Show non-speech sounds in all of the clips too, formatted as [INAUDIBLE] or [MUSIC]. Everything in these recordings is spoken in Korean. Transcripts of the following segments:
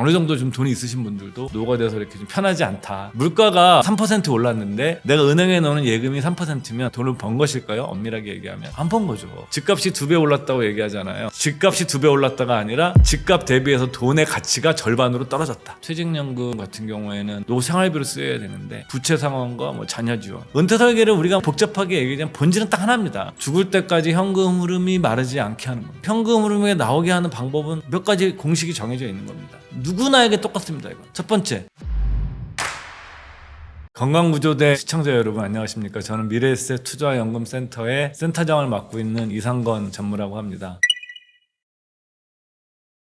어느 정도 좀 돈이 있으신 분들도 노후가 돼서 이렇게 좀 편하지 않다. 물가가 3% 올랐는데 내가 은행에 넣는 예금이 3%면 돈을 번 것일까요? 엄밀하게 얘기하면 안 번 거죠. 집값이 두 배 올랐다고 얘기하잖아요. 집값이 두 배 올랐다가 아니라 집값 대비해서 돈의 가치가 절반으로 떨어졌다. 퇴직연금 같은 경우에는 노후 생활비로 쓰여야 되는데 부채 상환과 뭐 자녀 지원, 은퇴 설계를 우리가 복잡하게 얘기하면 본질은 딱 하나입니다. 죽을 때까지 현금 흐름이 마르지 않게 하는 겁니다. 현금 흐름에 나오게 하는 방법은 몇 가지 공식이 정해져 있는 겁니다. 누구나에게 똑같습니다. 이거 첫 번째. 건강구조대 시청자 여러분 안녕하십니까 저는 미래에셋 투자연금센터의 센터장을 맡고 있는 이상건 전무라고 합니다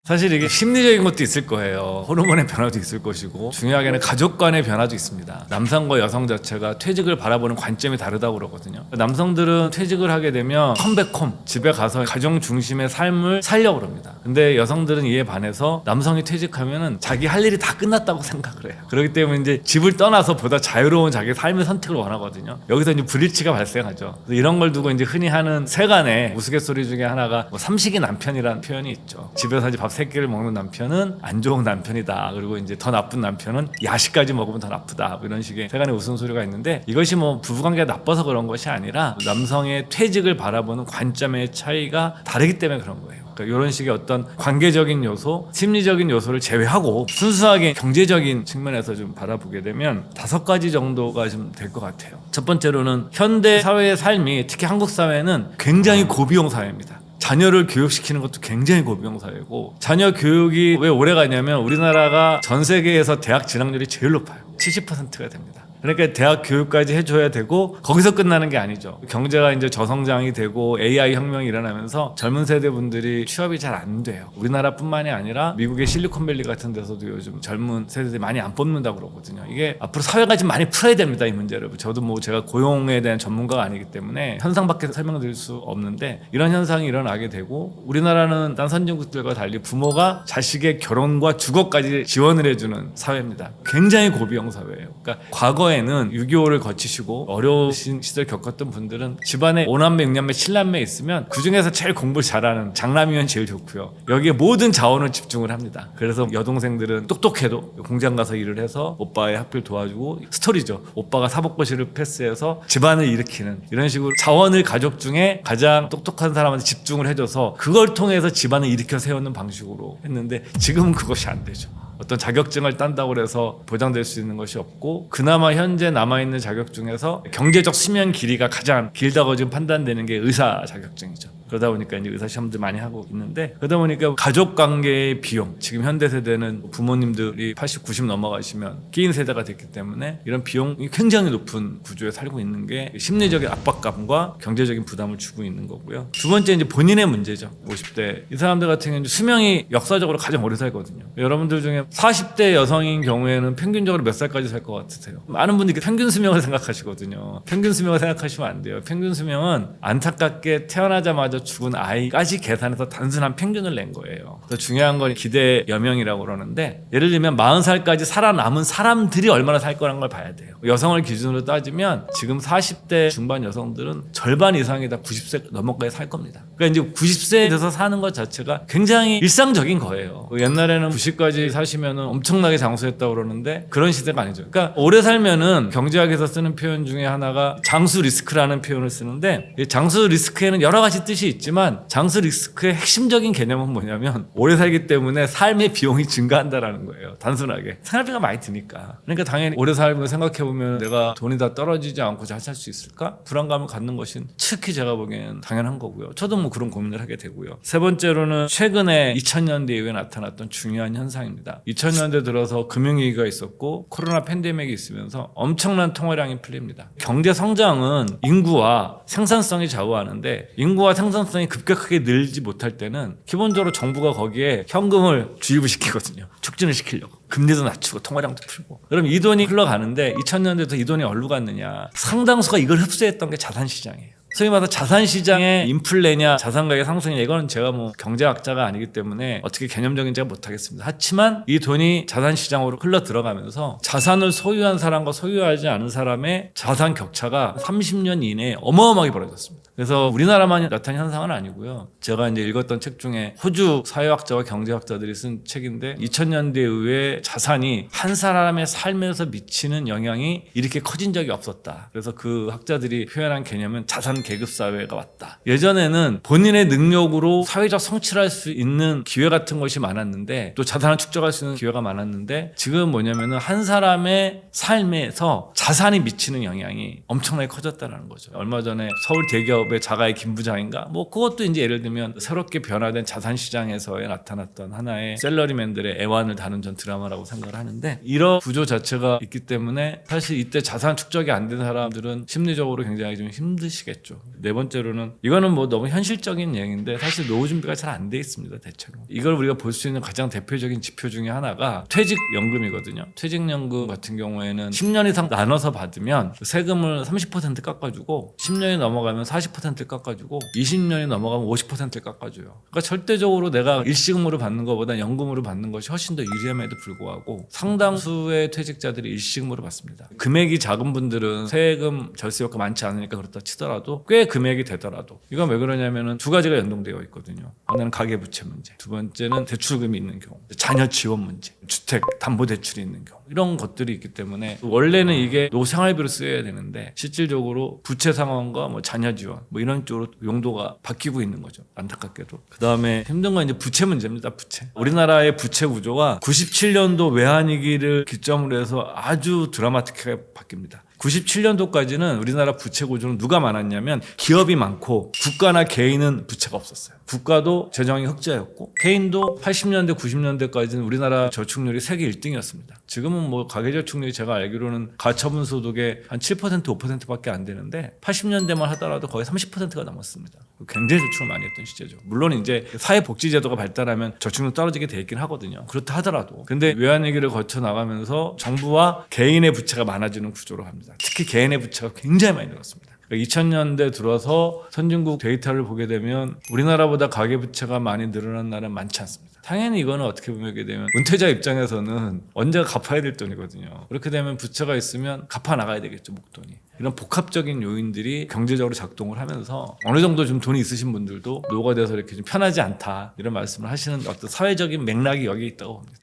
사실 이게 심리적인 것도 있을 거예요. 호르몬의 변화도 있을 것이고 중요하게는 가족 간의 변화도 있습니다. 남성과 여성 자체가 퇴직을 바라보는 관점이 다르다고 그러거든요. 남성들은 퇴직을 하게 되면 컴백홈 집에 가서 가정 중심의 삶을 살려고 그럽니다. 근데 여성들은 이에 반해서 남성이 퇴직하면은 자기 할 일이 다 끝났다고 생각을 해요. 그렇기 때문에 이제 집을 떠나서 보다 자유로운 자기 삶의 선택을 원하거든요. 여기서 이제 불일치가 발생하죠. 이런 걸 두고 이제 흔히 하는 세간의 우스갯소리 중에 하나가 뭐 삼식이 남편이라는 표현이 있죠. 집에서 이제 밥세 끼를 먹는 남편은 안 좋은 남편이다. 그리고 이제 더 나쁜 남편은 야식까지 먹으면 더 나쁘다. 뭐 이런 식의 세간의 웃음소리가 있는데 이것이 뭐 부부관계가 나빠서 그런 것이 아니라 남성의 퇴직을 바라보는 관점의 차이가 다르기 때문에 그런 거예요. 그러니까 이런 식의 어떤 관계적인 요소, 심리적인 요소를 제외하고 순수하게 경제적인 측면에서 좀 바라보게 되면 다섯 가지 정도가 좀 될 것 같아요. 첫 번째로는 현대 사회의 삶이 특히 한국 사회는 굉장히 고비용 사회입니다. 자녀를 교육시키는 것도 굉장히 고비용 사회고 자녀 교육이 왜 오래 가냐면 우리나라가 전 세계에서 대학 진학률이 제일 높아요. 70%가 됩니다. 그러니까 대학 교육까지 해줘야 되고 거기서 끝나는 게 아니죠. 경제가 이제 저성장이 되고 AI 혁명이 일어나면서 젊은 세대 분들이 취업이 잘 안 돼요. 우리나라뿐만이 아니라 미국의 실리콘밸리 같은 데서도 요즘 젊은 세대들이 많이 안 뽑는다 고 그러거든요. 이게 앞으로 사회가 좀 많이 풀어야 됩니다 이 문제를. 저도 뭐 제가 고용에 대한 전문가가 아니기 때문에 현상밖에 설명드릴 수 없는데 이런 현상이 일어나게 되고 우리나라는 딴 선진국들과 달리 부모가 자식의 결혼과 주거까지 지원을 해주는 사회입니다. 굉장히 고비용 사회예요. 그러니까 과거에는 6.25를 거치시고 어려우신 시절 겪었던 분들은 집안에 5남매, 6남매, 7남매 있으면 그 중에서 제일 공부 잘하는 장남이면 제일 좋고요. 여기에 모든 자원을 집중을 합니다. 그래서 여동생들은 똑똑해도 공장 가서 일을 해서 오빠의 학비를 도와주고 스토리죠. 오빠가 사법고시를 패스해서 집안을 일으키는 이런 식으로 자원을 가족 중에 가장 똑똑한 사람한테 집중을 해줘서 그걸 통해서 집안을 일으켜 세우는 방식으로 했는데 지금은 그것이 안 되죠. 어떤 자격증을 딴다고 해서 보장될 수 있는 것이 없고 그나마 현재 남아 있는 자격 중에서 경제적 수면 길이가 가장 길다고 지금 판단되는 게 의사 자격증이죠. 그러다 보니까 이제 의사 시험들 많이 하고 있는데 그러다 보니까 가족 관계의 비용 지금 현대 세대는 부모님들이 80, 90 넘어가시면 끼인 세대가 됐기 때문에 이런 비용이 굉장히 높은 구조에 살고 있는 게 심리적인 압박감과 경제적인 부담을 주고 있는 거고요. 두 번째 이제 본인의 문제죠. 50대 이 사람들 같은 경우는 수명이 역사적으로 가장 오래 살거든요. 여러분들 중에 40대 여성인 경우에는 평균적으로 몇 살까지 살 것 같으세요? 많은 분들이 평균 수명을 생각하시거든요. 평균 수명을 생각하시면 안 돼요. 평균 수명은 안타깝게 태어나자마자 죽은 아이까지 계산해서 단순한 평균을 낸 거예요. 그래서 중요한 건 기대 여명이라고 그러는데 예를 들면 40살까지 살아남은 사람들이 얼마나 살 거라는 걸 봐야 돼요. 여성을 기준으로 따지면 지금 40대 중반 여성들은 절반 이상이 다 90세 넘어까지 살 겁니다. 그러니까 이제 90세에 돼서 사는 것 자체가 굉장히 일상적인 거예요. 옛날에는 90까지 사시면 엄청나게 장수했다고 그러는데 그런 시대가 아니죠. 그러니까 오래 살면은 경제학에서 쓰는 표현 중에 하나가 장수 리스크라는 표현을 쓰는데 이 장수 리스크에는 여러 가지 뜻이 있지만 장수 리스크의 핵심적인 개념은 뭐냐면 오래 살기 때문에 삶의 비용이 증가한다라는 거예요. 단순하게 생활비가 많이 드니까. 그러니까 당연히 오래 살고 생각해 보면 내가 돈이 다 떨어지지 않고 잘 살 수 있을까? 불안감을 갖는 것은 특히 제가 보기에는 당연한 거고요. 저도 뭐 그런 고민을 하게 되고요. 세 번째로는 최근에 2000년대 이후에 나타났던 중요한 현상입니다. 2000년대 들어서 금융위기가 있었고 코로나 팬데믹이 있으면서 엄청난 통화량이 풀립니다. 경제 성장은 인구와 생산성이 좌우하는데 인구와 생산 성이 급격하게 늘지 못할 때는 기본적으로 정부가 거기에 현금을 주입을 시키거든요. 촉진을 시키려고. 금리도 낮추고 통화량도 풀고. 그럼 이 돈이 흘러가는데 2000년대부터 이 돈이 어디로 갔느냐. 상당수가 이걸 흡수했던 게 자산시장이에요. 소위 말해서 자산시장의 인플레냐 자산 가격 상승이냐 이거는 제가 뭐 경제학자가 아니기 때문에 어떻게 개념적인 제가 못하겠습니다. 하지만 이 돈이 자산시장으로 흘러 들어가면서 자산을 소유한 사람과 소유하지 않은 사람의 자산 격차가 30년 이내에 어마어마하게 벌어졌습니다. 그래서 우리나라만 나타난 현상은 아니고요. 제가 이제 읽었던 책 중에 호주 사회학자와 경제학자들이 쓴 책인데 2000년대 이후에 자산이 한 사람의 삶에서 미치는 영향이 이렇게 커진 적이 없었다. 그래서 그 학자들이 표현한 개념은 자산 계급 사회가 왔다. 예전에는 본인의 능력으로 사회적 성취를 할 수 있는 기회 같은 것이 많았는데 또 자산을 축적할 수 있는 기회가 많았는데 지금 뭐냐면은 한 사람의 삶에서 자산이 미치는 영향이 엄청나게 커졌다는 거죠. 얼마 전에 서울 대기업 의 자가의 김 부장인가 뭐 그것도 이제 예를 들면 새롭게 변화된 자산 시장에서의 나타났던 하나의 셀러리맨들의 애환을 다룬 전 드라마라고 생각을 하는데 이런 구조 자체가 있기 때문에 사실 이때 자산 축적이 안 된 사람들은 심리적으로 굉장히 좀 힘드시겠죠. 네 번째로는 이거는 뭐 너무 현실적인 얘기인데 사실 노후 준비가 잘 안 돼 있습니다 대체로. 이걸 우리가 볼 수 있는 가장 대표적인 지표 중에 하나가 퇴직연금이거든요. 퇴직연금 같은 경우에는 10년 이상 나눠서 받으면 세금을 30% 깎아주고 10년이 넘어가면 40% 깎아주고 20년이 넘어가면 50% 깎아줘요. 그러니까 절대적으로 내가 일시금으로 받는 것보다 연금으로 받는 것이 훨씬 더 유리함에도 불구하고 상당수의 퇴직자들이 일시금으로 받습니다. 금액이 작은 분들은 세금 절세 효과 많지 않으니까 그렇다 치더라도 꽤 금액이 되더라도 이건 왜 그러냐면은 두 가지가 연동되어 있거든요. 하나는 가계부채 문제, 두 번째는 대출금이 있는 경우, 자녀 지원 문제, 주택 담보 대출이 있는 경우 이런 것들이 있기 때문에 원래는 이게 노생활비로 쓰여야 되는데 실질적으로 부채 상황과 뭐 자녀 지원 뭐 이런 쪽으로 용도가 바뀌고 있는 거죠. 안타깝게도. 그 다음에 힘든 건 이제 부채 문제입니다. 부채. 우리나라의 부채 구조가 97년도 외환위기를 기점으로 해서 아주 드라마틱하게 바뀝니다. 97년도까지는 우리나라 부채 구조는 누가 많았냐면 기업이 많고 국가나 개인은 부채가 없었어요. 국가도 재정이 흑자였고 개인도 80년대 90년대까지는 우리나라 저축률이 세계 1등이었습니다. 지금은 뭐 가계 저축률이 제가 알기로는 가처분 소득의 한 7% 5%밖에 안 되는데 80년대만 하더라도 거의 30%가 넘었습니다. 굉장히 저축을 많이 했던 시대죠. 물론 이제 사회복지제도가 발달하면 저축률 떨어지게 돼 있긴 하거든요. 그렇다 하더라도 근데 외환위기를 거쳐 나가면서 정부와 개인의 부채가 많아지는 구조로 합니다. 특히 개인의 부채가 굉장히 많이 늘었습니다. 2000년대 들어서 선진국 데이터를 보게 되면 우리나라보다 가계부채가 많이 늘어난 나라는 많지 않습니다. 당연히 이거는 어떻게 보게 되면 은퇴자 입장에서는 언제가 갚아야 될 돈이거든요. 그렇게 되면 부채가 있으면 갚아 나가야 되겠죠, 목돈이. 이런 복합적인 요인들이 경제적으로 작동을 하면서 어느 정도 좀 돈이 있으신 분들도 노가 돼서 이렇게 좀 편하지 않다 이런 말씀을 하시는 어떤 사회적인 맥락이 여기 있다고 봅니다.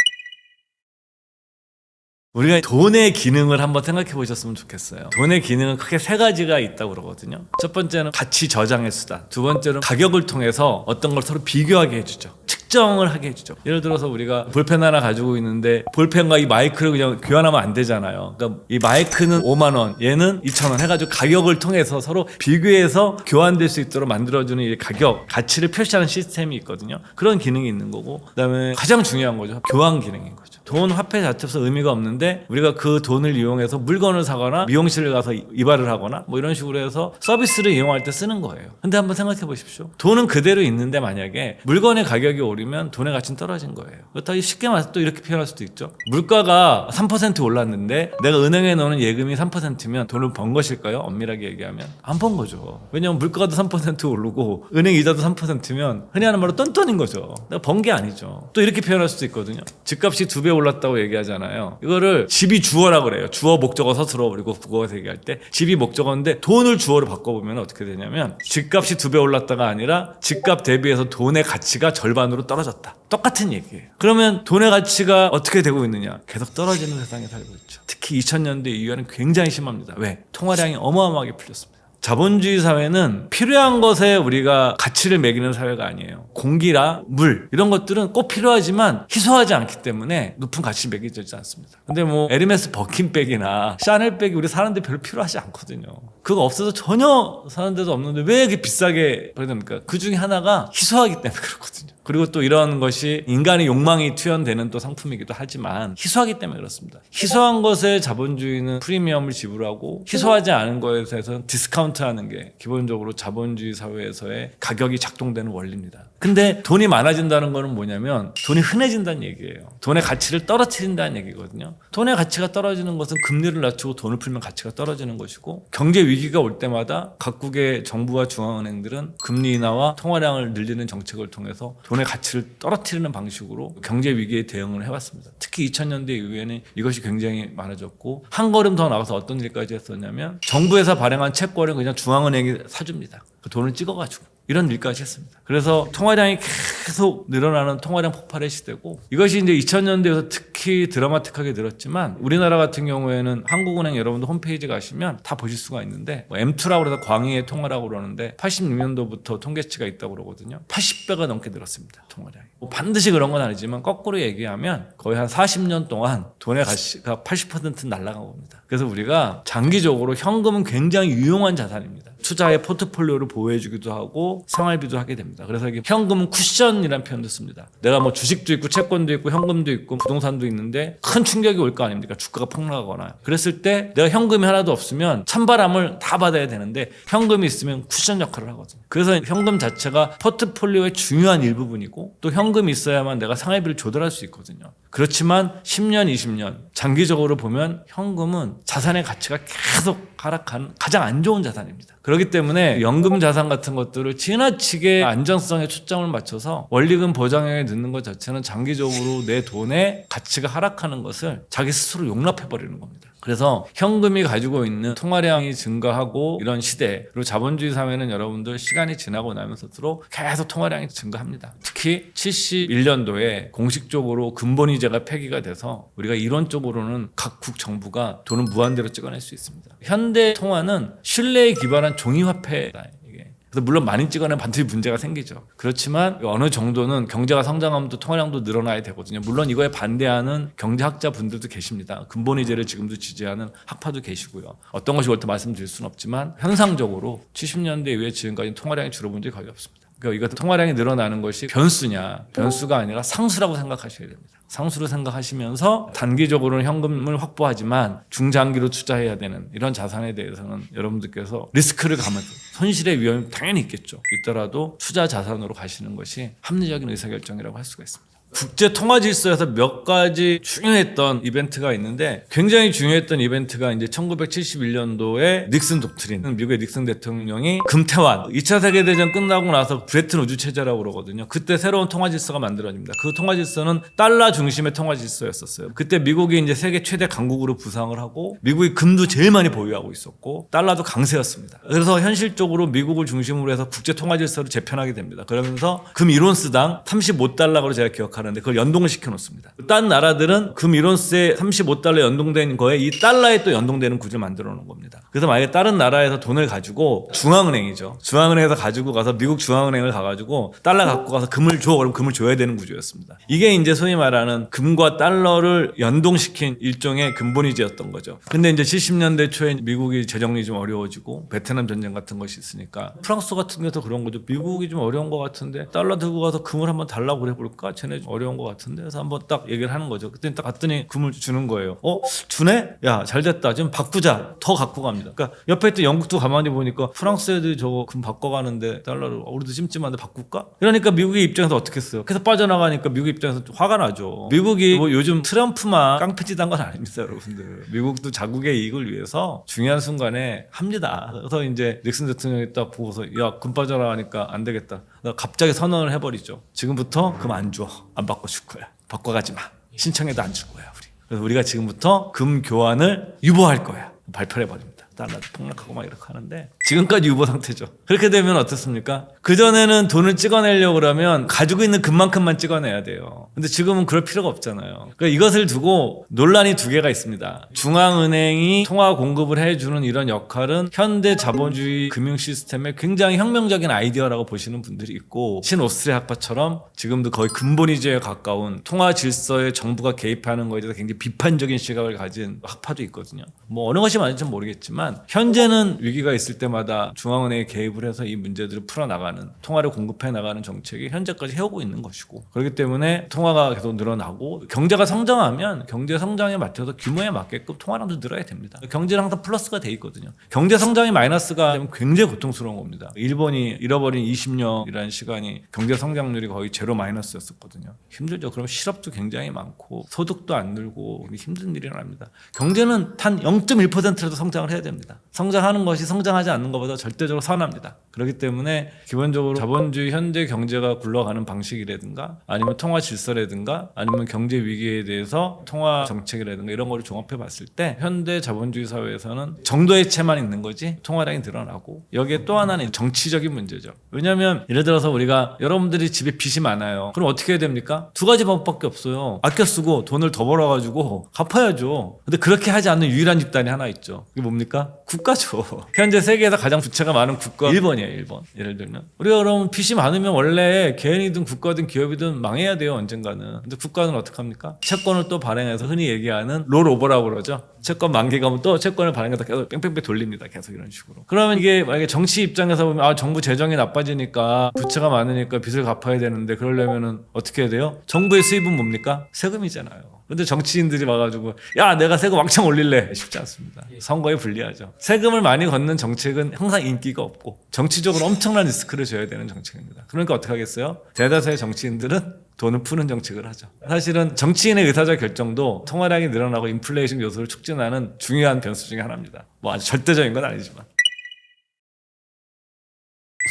우리가 돈의 기능을 한번 생각해 보셨으면 좋겠어요. 돈의 기능은 크게 세 가지가 있다고 그러거든요. 첫 번째는 가치 저장의 수단. 두 번째는 가격을 통해서 어떤 걸 서로 비교하게 해주죠. 측정을 하게 해주죠. 예를 들어서 우리가 볼펜 하나 가지고 있는데 볼펜과 이 마이크를 그냥 교환하면 안 되잖아요. 그러니까 이 마이크는 5만 원, 얘는 2천 원 해가지고 가격을 통해서 서로 비교해서 교환될 수 있도록 만들어주는 이 가격, 가치를 표시하는 시스템이 있거든요. 그런 기능이 있는 거고, 그다음에 가장 중요한 거죠. 교환 기능인 거죠. 돈 화폐 자체에서 의미가 없는데 우리가 그 돈을 이용해서 물건을 사거나 미용실을 가서 이발을 하거나 뭐 이런 식으로 해서 서비스를 이용할 때 쓰는 거예요. 근데 한번 생각해 보십시오. 돈은 그대로 있는데 만약에 물건의 가격이 오르면 돈의 가치는 떨어진 거예요. 그렇다고 쉽게 말해서 또 이렇게 표현할 수도 있죠. 물가가 3% 올랐는데 내가 은행에 넣는 예금이 3%면 돈을 번 것일까요? 엄밀하게 얘기하면 안 번 거죠. 왜냐하면 물가도 3% 오르고 은행 이자도 3%면 흔히 하는 말로 똔똔인 거죠. 내가 번 게 아니죠. 또 이렇게 표현할 수도 있거든요. 집값이 두배 올랐다고 얘기하잖아요. 이거를 집이 주어라 그래요. 주어 목적어 서술어 그리고 국어에서 얘기할 때 집이 목적어인데 돈을 주어로 바꿔보면 어떻게 되냐면 집값이 두 배 올랐다가 아니라 집값 대비해서 돈의 가치가 절반으로 떨어졌다. 똑같은 얘기예요. 그러면 돈의 가치가 어떻게 되고 있느냐? 계속 떨어지는 세상에 살고 있죠. 특히 2000년대 이후에는 굉장히 심합니다. 왜? 통화량이 어마어마하게 풀렸습니다. 자본주의 사회는 필요한 것에 우리가 가치를 매기는 사회가 아니에요. 공기라 물 이런 것들은 꼭 필요하지만 희소하지 않기 때문에 높은 가치를 매기지 않습니다. 근데 뭐 에르메스 버킨백이나 샤넬백이 우리 사는데 별로 필요하지 않거든요. 그거 없어서 전혀 사는 데도 없는데 왜 이렇게 비싸게 됩니까? 그 중에 하나가 희소하기 때문에 그렇거든요. 그리고 또 이런 것이 인간의 욕망이 투현되는 또 상품이기도 하지만 희소하기 때문에 그렇습니다. 희소한 것에 자본주의는 프리미엄을 지불하고 희소하지 않은 것에 대해서는 디스카운트하는 게 기본적으로 자본주의 사회에서의 가격이 작동되는 원리입니다. 근데 돈이 많아진다는 거는 뭐냐면 돈이 흔해진다는 얘기예요. 돈의 가치를 떨어뜨린다는 얘기거든요. 돈의 가치가 떨어지는 것은 금리를 낮추고 돈을 풀면 가치가 떨어지는 것이고 경제 위기가 올 때마다 각국의 정부와 중앙은행들은 금리 인하와 통화량을 늘리는 정책을 통해서 돈의 가치를 떨어뜨리는 방식으로 경제 위기에 대응을 해왔습니다. 특히 2000년대 이후에는 이것이 굉장히 많아졌고 한 걸음 더 나가서 어떤 일까지 했었냐면 정부에서 발행한 채권을 그냥 중앙은행이 사줍니다. 그 돈을 찍어가지고 이런 일까지 했습니다. 그래서 통화량이 계속 늘어나는 통화량 폭발의 시대고 이것이 이제 2000년대에서 특히 드라마틱하게 늘었지만 우리나라 같은 경우에는 한국은행 여러분들 홈페이지 가시면 다 보실 수가 있는데 뭐 M2라고 해서 광의의 통화라고 그러는데 86년도부터 통계치가 있다고 그러거든요. 80배가 넘게 늘었습니다. 통화량이. 뭐 반드시 그런 건 아니지만 거꾸로 얘기하면 거의 한 40년 동안 돈의 가치가 80% 날아간 겁니다. 그래서 우리가 장기적으로 현금은 굉장히 유용한 자산입니다. 투자의 포트폴리오를 보호해주기도 하고 생활비도 하게 됩니다. 그래서 이게 현금은 쿠션이라는 표현도 씁니다. 내가 뭐 주식도 있고 채권도 있고 현금도 있고 부동산도 있는데 큰 충격이 올 거 아닙니까? 주가가 폭락하거나. 그랬을 때 내가 현금이 하나도 없으면 찬바람을 다 받아야 되는데 현금이 있으면 쿠션 역할을 하거든요. 그래서 현금 자체가 포트폴리오의 중요한 일부분이고 또 현금이 있어야만 내가 생활비를 조달할 수 있거든요. 그렇지만 10년, 20년 장기적으로 보면 현금은 자산의 가치가 계속 하락하는 가장 안 좋은 자산입니다. 그렇기 때문에 연금 자산 같은 것들을 지나치게 안정성에 초점을 맞춰서 원리금 보장액에 넣는 것 자체는 장기적으로 내 돈의 가치가 하락하는 것을 자기 스스로 용납해 버리는 겁니다. 그래서 현금이 가지고 있는 통화량이 증가하고 이런 시대 그리고 자본주의 사회는 여러분들 시간이 지나고 나면서도 계속 통화량이 증가합니다. 특히 71년도에 공식적으로 근본이자가 폐기가 돼서 우리가 이론적으로는 각국 정부가 돈을 무한대로 찍어낼 수 있습니다. 현대 통화는 신뢰에 기반한 종이화폐다. 그래서 물론 많이 찍어내면 반드시 문제가 생기죠. 그렇지만 어느 정도는 경제가 성장하면 또 통화량도 늘어나야 되거든요. 물론 이거에 반대하는 경제학자 분들도 계십니다. 근본이제를 지금도 지지하는 학파도 계시고요. 어떤 것이 옳다 말씀드릴 수는 없지만 현상적으로 70년대 이후에 지금까지 통화량이 줄어본 적이 거의 없습니다. 그러니까 이거 통화량이 늘어나는 것이 변수냐 변수가 아니라 상수라고 생각하셔야 됩니다. 상수로 생각하시면서 단기적으로는 현금을 확보하지만 중장기로 투자해야 되는 이런 자산에 대해서는 여러분들께서 리스크를 감아도 손실의 위험이 당연히 있겠죠. 있더라도 투자 자산으로 가시는 것이 합리적인 의사결정이라고 할 수가 있습니다. 국제 통화 질서에서 몇 가지 중요했던 이벤트가 있는데 굉장히 중요했던 이벤트가 이제 1971년도에 닉슨 독트린 미국의 닉슨 대통령이 금태환 2차 세계 대전 끝나고 나서 브레튼 우주 체제라고 그러거든요. 그때 새로운 통화 질서가 만들어집니다. 그 통화 질서는 달러 중심의 통화 질서였었어요. 그때 미국이 이제 세계 최대 강국으로 부상을 하고 미국이 금도 제일 많이 보유하고 있었고 달러도 강세였습니다. 그래서 현실적으로 미국을 중심으로 해서 국제 통화 질서를 재편하게 됩니다. 그러면서 금 1온스당 35달러로 제가 기억하는 데 그걸 연동을 시켜 놓습니다. 딴 나라들은 금 1온스에 35달러 연동된 거에 이 달러에 또 연동되는 구조를 만들어 놓은 겁니다. 그래서 만약에 다른 나라에서 돈을 가지고 중앙은행이죠. 중앙은행에서 가지고 가서 미국 중앙은행을 가가지고 달러 갖고 가서 금을 줘. 그럼 금을 줘야 되는 구조였습니다. 이게 이제 소위 말하는 금과 달러를 연동시킨 일종의 근본이제였던 거죠. 근데 이제 70년대 초에 미국이 재정이 좀 어려워지고 베트남 전쟁 같은 것이 있으니까 프랑스 같은 경우도 그런 거죠. 미국이 좀 어려운 것 같은데 달러 들고 가서 금을 한번 달라고 그래 볼까? 쟤네 좀 어려운 것 같은데 그래서 한번 딱 얘기를 하는 거죠. 그때 딱 갔더니 금을 주는 거예요. 어 주네? 야 잘 됐다. 지금 바꾸자. 더 갖고 갑니다. 그러니까 옆에 있던 영국도 가만히 보니까 프랑스 애들이 저거 금 바꿔가는데 달러를 어, 우리도 찜찜한데 바꿀까? 그러니까 미국의 입장에서 어떻게 했어요? 계속 빠져나가니까 미국 입장에서 좀 화가 나죠. 미국이 뭐 요즘 트럼프만 깡패짓한 건 아닙니다, 여러분들. 미국도 자국의 이익을 위해서 중요한 순간에 합니다. 그래서 이제 닉슨 대통령이 딱 보고서 야 금 빠져라 하니까 안 되겠다. 나 갑자기 선언을 해버리죠. 지금부터 금 안 줘. 안 바꿔 줄 거야. 바꿔가지 마. 신청해도 안 줄 거야, 우리. 그래서 우리가 지금부터 금 교환을 유보할 거야. 발표를 해버립니다. 달러도 폭락하고 막 이렇게 하는데 지금까지 유보 상태죠. 그렇게 되면 어떻습니까? 그전에는 돈을 찍어내려고 그러면 가지고 있는 금만큼만 찍어내야 돼요. 근데 지금은 그럴 필요가 없잖아요. 그러니까 이것을 두고 논란이 두 개가 있습니다. 중앙은행이 통화 공급을 해주는 이런 역할은 현대 자본주의 금융 시스템의 굉장히 혁명적인 아이디어라고 보시는 분들이 있고 신오스트리아 학파처럼 지금도 거의 근본이제에 가까운 통화 질서에 정부가 개입하는 것에 대해서 굉장히 비판적인 시각을 가진 학파도 있거든요. 뭐 어느 것이 맞는지 는 모르겠지만 현재는 위기가 있을 때마다 중앙은행이 개입을 해서 이 문제들을 풀어나가는 통화를 공급해 나가는 정책이 현재까지 해오고 있는 것이고 그렇기 때문에 통화가 계속 늘어나고 경제가 성장하면 경제 성장에 맞춰서 규모에 맞게끔 통화량도 늘어야 됩니다. 경제는 항상 플러스가 돼 있거든요. 경제 성장이 마이너스가 되면 굉장히 고통스러운 겁니다. 일본이 잃어버린 20년이라는 시간이 경제 성장률이 거의 제로 마이너스였었거든요. 힘들죠. 그럼 실업도 굉장히 많고 소득도 안 늘고 힘든 일이 납니다. 경제는 단 0.1%라도 성장을 해야 됩니다. 성장하는 것이 성장하지 않는 것보다 절대적으로 선합니다. 그렇기 때문에 기본적으로 자본주의 현대 경제가 굴러가는 방식이라든가 아니면 통화 질서라든가 아니면 경제 위기에 대해서 통화 정책이라든가 이런 거를 종합해 봤을 때 현대 자본주의 사회에서는 정도의 채만 있는 거지 통화량이 늘어나고 여기에 또 하나는 정치적인 문제죠. 왜냐하면 예를 들어서 우리가 여러분들이 집에 빚이 많아요. 그럼 어떻게 해야 됩니까? 두 가지 방법밖에 없어요. 아껴 쓰고 돈을 더 벌어가지고 갚아야죠. 근데 그렇게 하지 않는 유일한 집단이 하나 있죠. 그게 뭡니까? 국가죠. [LAUGHS] 현재 세계에서 가장 부채가 많은 국가 1번이에요. 1번. 예를 들면 우리가 그럼 빚이 많으면 원래 개인이든 국가든 기업이든 망해야 돼요. 언젠가는. 근데 국가는 어떡합니까? 채권을 또 발행해서 흔히 얘기하는 롤오버라고 그러죠. 채권 만기 가면 또 채권을 발행해서 계속 뺑뺑뺑 돌립니다. 계속 이런 식으로. 그러면 이게 만약에 정치 입장에서 보면 아 정부 재정이 나빠지니까 부채가 많으니까 빚을 갚아야 되는데 그러려면은 어떻게 해야 돼요? 정부의 수입은 뭡니까? 세금이잖아요. 근데 정치인들이 와가지고 야 내가 세금 왕창 올릴래 쉽지 않습니다. 선거에 불리하죠. 세금을 많이 걷는 정책은 항상 인기가 없고 정치적으로 엄청난 리스크를 져야 되는 정책입니다. 그러니까 어떻게 하겠어요? 대다수의 정치인들은 돈을 푸는 정책을 하죠. 사실은 정치인의 의사적 결정도 통화량이 늘어나고 인플레이션 요소를 촉진하는 중요한 변수 중에 하나입니다. 뭐 아주 절대적인 건 아니지만.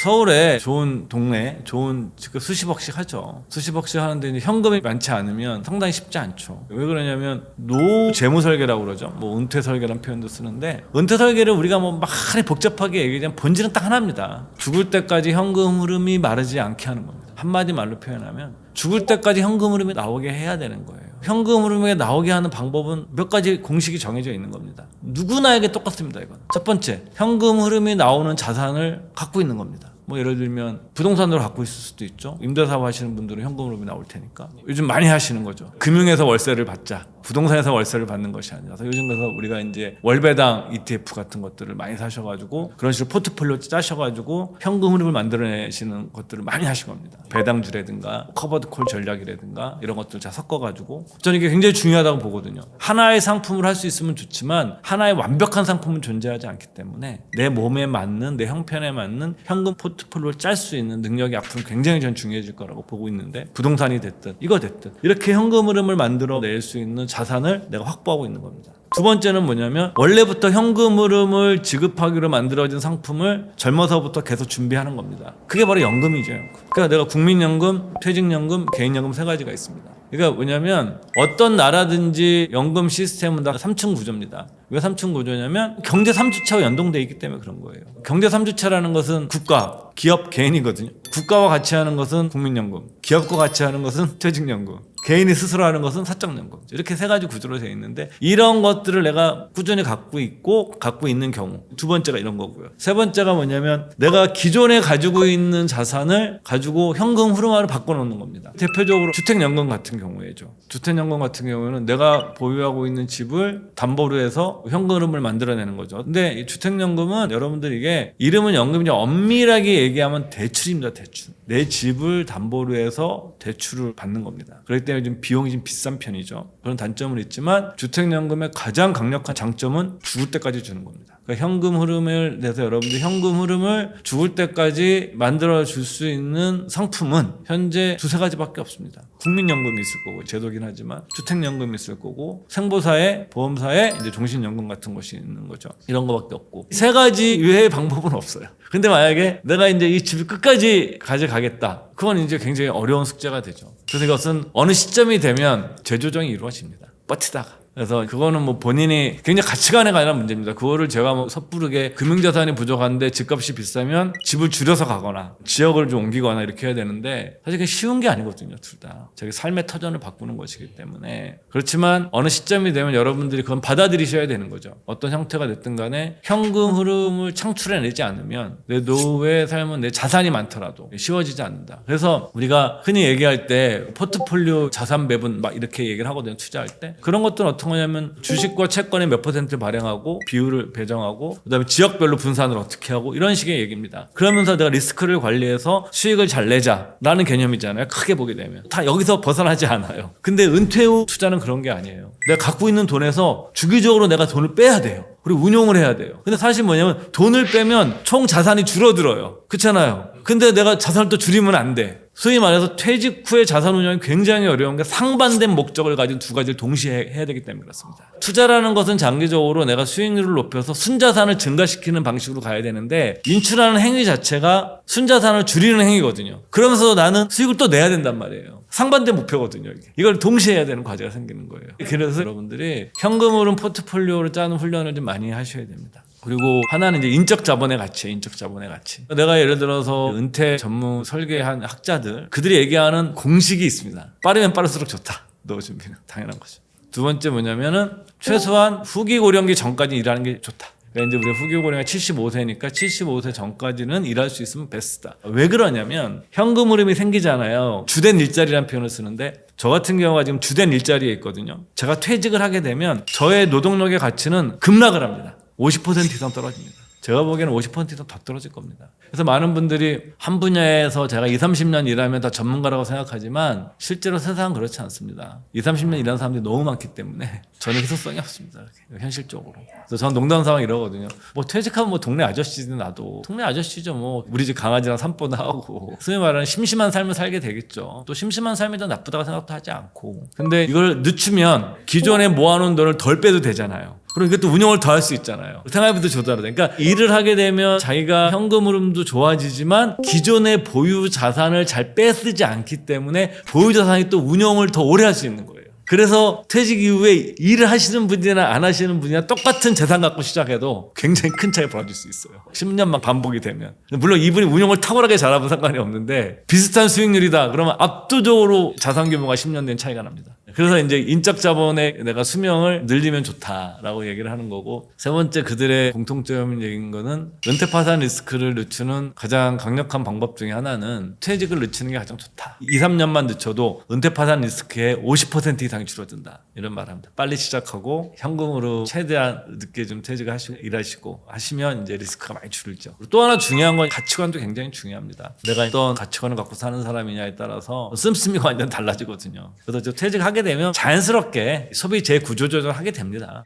서울에 좋은 동네, 좋은 지금 수십억씩 하죠. 수십억씩 하는데 현금이 많지 않으면 상당히 쉽지 않죠. 왜 그러냐면 노 재무 설계라고 그러죠. 뭐 은퇴 설계라는 표현도 쓰는데 은퇴 설계를 우리가 뭐 많이 복잡하게 얘기하면 본질은 딱 하나입니다. 죽을 때까지 현금 흐름이 마르지 않게 하는 겁니다. 한마디 말로 표현하면 죽을 때까지 현금 흐름이 나오게 해야 되는 거예요. 현금 흐름에 나오게 하는 방법은 몇 가지 공식이 정해져 있는 겁니다. 누구나에게 똑같습니다, 이건. 첫 번째, 현금 흐름이 나오는 자산을 갖고 있는 겁니다. 뭐 예를 들면 부동산으로 갖고 있을 수도 있죠. 임대사업 하시는 분들은 현금 흐름이 나올 테니까. 요즘 많이 하시는 거죠. 금융에서 월세를 받자. 부동산에서 월세를 받는 것이 아니라 요즘 그래서 우리가 이제 월배당 ETF 같은 것들을 많이 사셔가지고 그런 식으로 포트폴리오 짜셔가지고 현금 흐름을 만들어내시는 것들을 많이 하신 겁니다. 배당주라든가 커버드 콜 전략이라든가 이런 것들 다 섞어가지고 저는 이게 굉장히 중요하다고 보거든요. 하나의 상품을 할 수 있으면 좋지만 하나의 완벽한 상품은 존재하지 않기 때문에 내 몸에 맞는 내 형편에 맞는 현금 포트폴리오를 짤 수 있는 능력이 앞으로 굉장히 전 중요해질 거라고 보고 있는데 부동산이 됐든 이거 됐든 이렇게 현금 흐름을 만들어 낼 수 있는 자산을 내가 확보하고 있는 겁니다. 두 번째는 뭐냐면 원래부터 현금 흐름을 지급하기로 만들어진 상품을 젊어서부터 계속 준비하는 겁니다. 그게 바로 연금이죠. 연금. 그러니까 내가 국민연금, 퇴직연금, 개인연금 세 가지가 있습니다. 그러니까 뭐냐면 어떤 나라든지 연금 시스템은 다 3층 구조입니다. 왜 3층 구조냐면 경제 3주차와 연동돼 있기 때문에 그런 거예요. 경제 3주차라는 것은 국가, 기업, 개인이거든요. 국가와 같이 하는 것은 국민연금, 기업과 같이 하는 것은 퇴직연금, 개인이 스스로 하는 것은 사적 연금. 이렇게 세 가지 구조로 되어 있는데 이런 것들을 내가 꾸준히 갖고 있고 갖고 있는 경우 두 번째가 이런 거고요. 세 번째가 뭐냐면 내가 기존에 가지고 있는 자산을 가지고 현금 흐름화를 바꿔놓는 겁니다. 대표적으로 주택연금 같은 경우에죠. 주택연금 같은 경우에는 내가 보유하고 있는 집을 담보로 해서 현금 흐름을 만들어내는 거죠. 근데 이 주택연금은 여러분들 이게 이름은 연금이지 엄밀하게 얘기하면 대출입니다. 대출. 내 집을 담보로 해서 대출을 받는 겁니다. 그렇기 때문에 좀 비용이 좀 비싼 편이죠. 그런 단점은 있지만 주택연금의 가장 강력한 장점은 죽을 때까지 주는 겁니다. 그러니까 현금 흐름을 내서 여러분들 현금 흐름을 죽을 때까지 만들어 줄 수 있는 상품은 현재 두세 가지밖에 없습니다. 국민연금이 있을 거고 제도긴 하지만 주택연금이 있을 거고 생보사에 보험사에 이제 종신연금 같은 것이 있는 거죠. 이런 거밖에 없고 세 가지 외의 방법은 없어요. 근데 만약에 내가 이제 이 집을 끝까지 가져가겠다. 그건 이제 굉장히 어려운 숙제가 되죠. 그래서 이것은 어느 시점이 되면 재조정이 이루어집니다. 버티다가. 그래서 그거는 뭐 본인이 굉장히 가치관에 관한 문제입니다. 그거를 제가 뭐 섣부르게 금융자산이 부족한데 집값이 비싸면 집을 줄여서 가거나 지역을 좀 옮기거나 이렇게 해야 되는데 사실 그게 쉬운 게 아니거든요. 둘 다. 자기 삶의 터전을 바꾸는 것이기 때문에. 그렇지만 어느 시점이 되면 여러분들이 그건 받아들이셔야 되는 거죠. 어떤 형태가 됐든 간에 현금 흐름을 창출해내지 않으면 내 노후의 삶은 내 자산이 많더라도 쉬워지지 않는다. 그래서 우리가 흔히 얘기할 때 포트폴리오 자산 배분 막 이렇게 얘기를 하거든요. 투자할 때. 그런 것들은 어떤 거냐면 주식과 채권의 몇 퍼센트를 발행하고 비율을 배정하고 그다음에 지역별로 분산을 어떻게 하고 이런 식의 얘기입니다. 그러면서 내가 리스크를 관리해서 수익을 잘 내자라는 개념이잖아요. 크게 보게 되면 다 여기서 벗어나지 않아요. 근데 은퇴 후 투자는 그런 게 아니에요. 내가 갖고 있는 돈에서 주기적으로 내가 돈을 빼야 돼요. 그리고 운용을 해야 돼요. 근데 사실 뭐냐면 돈을 빼면 총 자산이 줄어들어요. 그렇잖아요. 근데 내가 자산을 또 줄이면 안 돼. 소위 말해서 퇴직 후의 자산 운용이 굉장히 어려운 게 상반된 목적을 가진 두 가지를 동시에 해야 되기 때문에 그렇습니다. 투자라는 것은 장기적으로 내가 수익률을 높여서 순자산을 증가시키는 방식으로 가야 되는데 인출하는 행위 자체가 순자산을 줄이는 행위거든요. 그러면서 나는 수익을 또 내야 된단 말이에요. 상반된 목표거든요. 이게. 이걸 동시에 해야 되는 과제가 생기는 거예요. 그래서 여러분들이 현금으로 포트폴리오를 짜는 훈련을 좀 많이 하셔야 됩니다. 그리고 하나는 이제 인적 자본의 가치, 인적 자본의 가치. 내가 예를 들어서 은퇴 전문 설계한 학자들, 그들이 얘기하는 공식이 있습니다. 빠르면 빠를수록 좋다. 너 준비는 당연한 거죠. 두 번째 뭐냐면은 최소한 후기 고령기 전까지 일하는 게 좋다. 그러니까 이제 우리 후기 고령이 75세니까 75세 전까지는 일할 수 있으면 베스트다. 왜 그러냐면 현금 흐름이 생기잖아요. 주된 일자리라는 표현을 쓰는데 저 같은 경우가 지금 주된 일자리에 있거든요. 제가 퇴직을 하게 되면 저의 노동력의 가치는 급락을 합니다. 50% 이상 떨어집니다. 제가 보기에는 50% 이상 더 떨어질 겁니다. 그래서 많은 분들이 한 분야에서 제가 2, 30년 일하면 다 전문가라고 생각하지만 실제로 세상은 그렇지 않습니다. 2, 30년 일하는 사람들이 너무 많기 때문에 [LAUGHS] 저는 희소성이 없습니다. 현실적으로. 그래서 저는 농담 상황 이러거든요. 뭐 퇴직하면 뭐 동네 아저씨든 나도 동네 아저씨죠. 뭐 우리 집 강아지랑 산보나 하고 소위 말하는 심심한 삶을 살게 되겠죠. 또 심심한 삶이 더 나쁘다고 생각도 하지 않고. 근데 이걸 늦추면 기존에 모아놓은 돈을 덜 빼도 되잖아요. 이게 또 운영을 더 할 수 있잖아요. 생활비도 조달하다. 그러니까 일을 하게 되면 자기가 현금 흐름도 좋아지지만 기존의 보유 자산을 잘 빼쓰지 않기 때문에 보유 자산이 또 운영을 더 오래 할 수 있는 거예요. 그래서 퇴직 이후에 일을 하시는 분이나 안 하시는 분이나 똑같은 재산 갖고 시작해도 굉장히 큰 차이 벌어질 수 있어요. 10년만 반복이 되면. 물론 이분이 운용을 탁월하게 잘하면 상관이 없는데 비슷한 수익률이다. 그러면 압도적으로 자산 규모가 10년 된 차이가 납니다. 그래서 이제 인적 자본의 내가 수명을 늘리면 좋다라고 얘기를 하는 거고 세 번째 그들의 공통점인 거는 은퇴 파산 리스크를 늦추는 가장 강력한 방법 중에 하나는 퇴직을 늦추는 게 가장 좋다. 2, 3년만 늦춰도 은퇴 파산 리스크의 50% 이상 이 줄어든다. 이런 말을 합니다. 빨리 시작하고 현금으로 최대한 늦게 좀 퇴직하시고 일하시고 하시면 이제 리스크가 많이 줄죠. 또 하나 중요한 건 가치관도 굉장히 중요합니다. 내가 어떤 가치관을 갖고 사는 사람이냐에 따라서 씀씀이가 완전 달라지거든요. 그래서 저 퇴직하게 되면 자연스럽게 소비 재구조 조절하게 됩니다.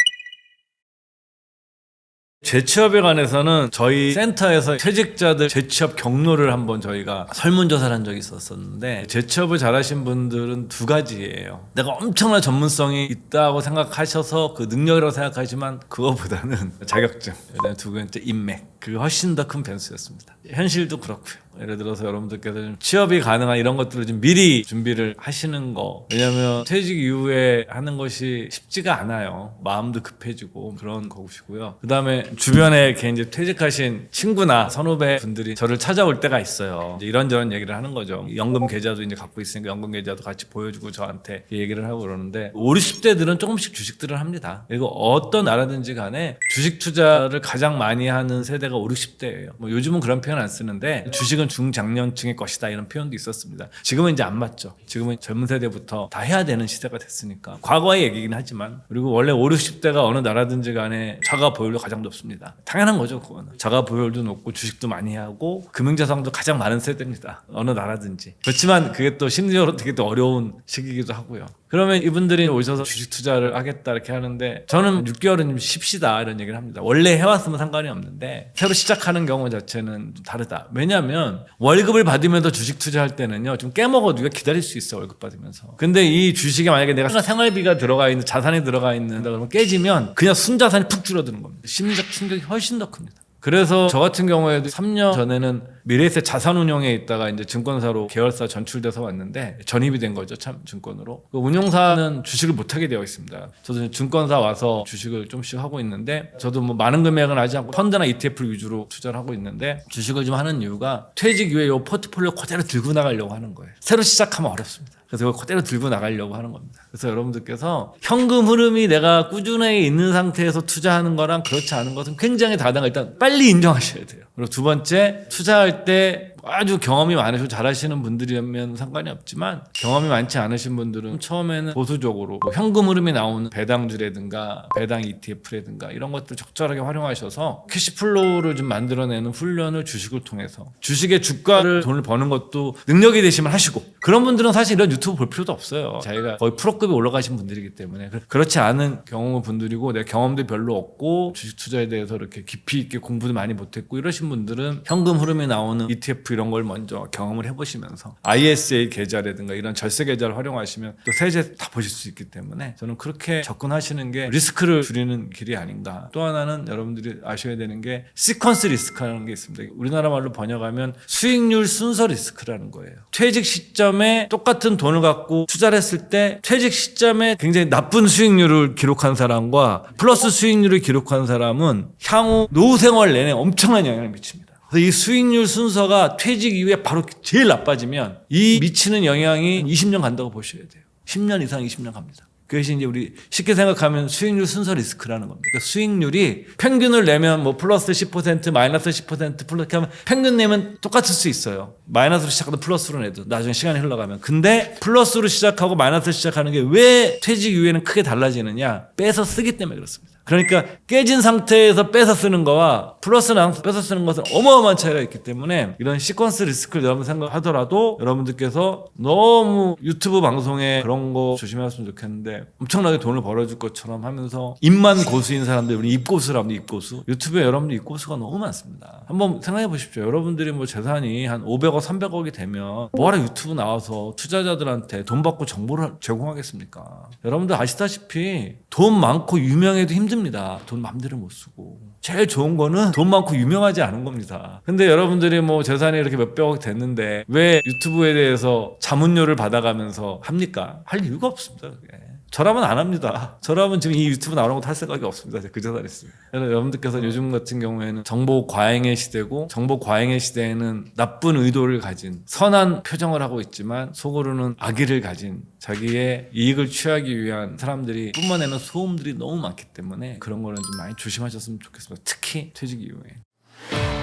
재취업에 관해서는 저희 센터에서 퇴직자들 재취업 경로를 한번 저희가 설문조사를 한 적이 있었었는데 재취업을 잘하신 분들은 두 가지예요. 내가 엄청난 전문성이 있다고 생각하셔서 그 능력이라고 생각하지만 그거보다는 [LAUGHS] 자격증, 그다음에 두 번째 인맥 그게 훨씬 더 큰 변수였습니다. 현실도 그렇고요. 예를 들어서 여러분들께서 좀 취업이 가능한 이런 것들을 좀 미리 준비를 하시는 거. 왜냐면 퇴직 이후에 하는 것이 쉽지가 않아요. 마음도 급해지고 그런 것이고요. 그 다음에 주변에 이렇게 이제 퇴직하신 친구나 선후배 분들이 저를 찾아올 때가 있어요. 이런저런 얘기를 하는 거죠. 연금 계좌도 이제 갖고 있으니까 연금 계좌도 같이 보여주고 저한테 얘기를 하고 그러는데 5, 60대들은 조금씩 주식들을 합니다. 그리고 어떤 나라든지 간에 주식 투자를 가장 많이 하는 세대 가 5, 60대예요. 뭐 요즘은 그런 표현 안 쓰는데 주식은 중장년층의 것이다 이런 표현도 있었습니다. 지금은 이제 안 맞죠. 지금은 젊은 세대부터 다 해야 되는 시대가 됐으니까 과거의 얘기긴 하지만 그리고 원래 5, 60대가 어느 나라든지 간에 자가 보유율도 가장 높습니다. 당연한 거죠, 그거는. 자가 보유율도 높고 주식도 많이 하고 금융자산도 가장 많은 세대입니다. 어느 나라든지. 그렇지만 그게 또 심리적으로 되게 또 어려운 시기이기도 하고요. 그러면 이분들이 오셔서 주식 투자를 하겠다 이렇게 하는데 저는 6개월은 좀 쉽시다 이런 얘기를 합니다. 원래 해왔으면 상관이 없는데 새로 시작하는 경우 자체는 좀 다르다. 왜냐하면 월급을 받으면서 주식 투자할 때는요 좀 깨먹어도 우리가 기다릴 수 있어 월급 받으면서. 근데 이 주식에 만약에 내가 생활비가 들어가 있는 자산이 들어가 있는 그러면 깨지면 그냥 순자산이 푹 줄어드는 겁니다. 심리적 충격이 훨씬 더 큽니다. 그래서 저 같은 경우에도 3년 전에는 미래에셋 자산운용에 있다가 이제 증권사로 계열사 전출돼서 왔는데 전입이 된 거죠 참 증권으로. 그 운용사는 주식을 못 하게 되어 있습니다. 저도 증권사 와서 주식을 좀씩 하고 있는데 저도 뭐 많은 금액은 하지 않고 펀드나 ETF 위주로 투자를 하고 있는데 주식을 좀 하는 이유가 퇴직 이후에 이 포트폴리오 그대로 들고 나가려고 하는 거예요. 새로 시작하면 어렵습니다 그래서 이걸 그대로 들고 나가려고 하는 겁니다. 그래서 여러분들께서 현금 흐름이 내가 꾸준하게 있는 상태에서 투자하는 거랑 그렇지 않은 것은 굉장히 다르다는 걸 일단 빨리 인정하셔야 돼요. 그리고 두 번째, 투자할 때 아주 경험이 많으시고 잘하시는 분들이면 상관이 없지만 경험이 많지 않으신 분들은 처음에는 보수적으로 뭐 현금 흐름이 나오는 배당주라든가 배당 ETF라든가 이런 것들 적절하게 활용하셔서 캐시플로우를 좀 만들어내는 훈련을 주식을 통해서 주식의 주가를 돈을 버는 것도 능력이 되시면 하시고 그런 분들은 사실 이런 유튜브 볼 필요도 없어요. 자기가 거의 프로급에 올라가신 분들이기 때문에 그렇지 않은 경험 분들이고 내 경험도 별로 없고 주식 투자에 대해서 이렇게 깊이 있게 공부도 많이 못했고 이러신 분들은 현금 흐름이 나오는 ETF 이런 걸 먼저 경험을 해보시면서 ISA 계좌라든가 이런 절세 계좌를 활용하시면 또 세제 다 보실 수 있기 때문에 저는 그렇게 접근하시는 게 리스크를 줄이는 길이 아닌가. 또 하나는 여러분들이 아셔야 되는 게 시퀀스 리스크라는 게 있습니다. 우리나라 말로 번역하면 수익률 순서 리스크라는 거예요. 퇴직 시점에 똑같은 돈을 갖고 투자를 했을 때 퇴직 시점에 굉장히 나쁜 수익률을 기록한 사람과 플러스 수익률을 기록한 사람은 향후 노후 생활 내내 엄청난 영향을 미칩니다. 그래서 이 수익률 순서가 퇴직 이후에 바로 제일 나빠지면 이 미치는 영향이 20년 간다고 보셔야 돼요. 10년 이상 20년 갑니다. 그것이 이제 우리 쉽게 생각하면 수익률 순서 리스크라는 겁니다. 그러니까 수익률이 평균을 내면 뭐 플러스 10% 마이너스 10% 플러스 하면 평균 내면 똑같을 수 있어요. 마이너스로 시작하든 플러스로 내도 나중에 시간이 흘러가면. 근데 플러스로 시작하고 마이너스로 시작하는 게 왜 퇴직 이후에는 크게 달라지느냐? 빼서 쓰기 때문에 그렇습니다. 그러니까 깨진 상태에서 빼서 쓰는 거와 플러스 나눠서 빼서 쓰는 것은 어마어마한 차이가 있기 때문에 이런 시퀀스 리스크를 여러분 생각하더라도 여러분들께서 너무 유튜브 방송에 그런 거 조심하셨으면 좋겠는데 엄청나게 돈을 벌어줄 것처럼 하면서 입만 고수인 사람들 우리 입고수랍니다 입고수. 유튜브에 여러분들 입고수가 너무 많습니다. 한번 생각해 보십시오. 여러분들이 뭐 재산이 한 500억 300억이 되면 뭐하러 유튜브 나와서 투자자들한테 돈 받고 정보를 제공하겠습니까? 여러분들 아시다시피 돈 많고 유명해도 힘듭니다 돈 맘대로 못 쓰고 제일 좋은 거는 돈 많고 유명하지 않은 겁니다. 근데 여러분들이 뭐 재산이 이렇게 몇백억 됐는데 왜 유튜브에 대해서 자문료를 받아가면서 합니까? 할 이유가 없습니다. 그게. 저라면 안 합니다. 저라면 지금 이 유튜브 나오는 거할 생각이 없습니다. 그 자리에 있습니다. 여러분들께서 요즘 같은 경우에는 정보 과잉의 시대고 정보 과잉의 시대에는 나쁜 의도를 가진 선한 표정을 하고 있지만 속으로는 악의를 가진 자기의 이익을 취하기 위한 사람들이 뿜어내는 소음들이 너무 많기 때문에 그런 거는 좀 많이 조심하셨으면 좋겠습니다. 특히 퇴직 이후에.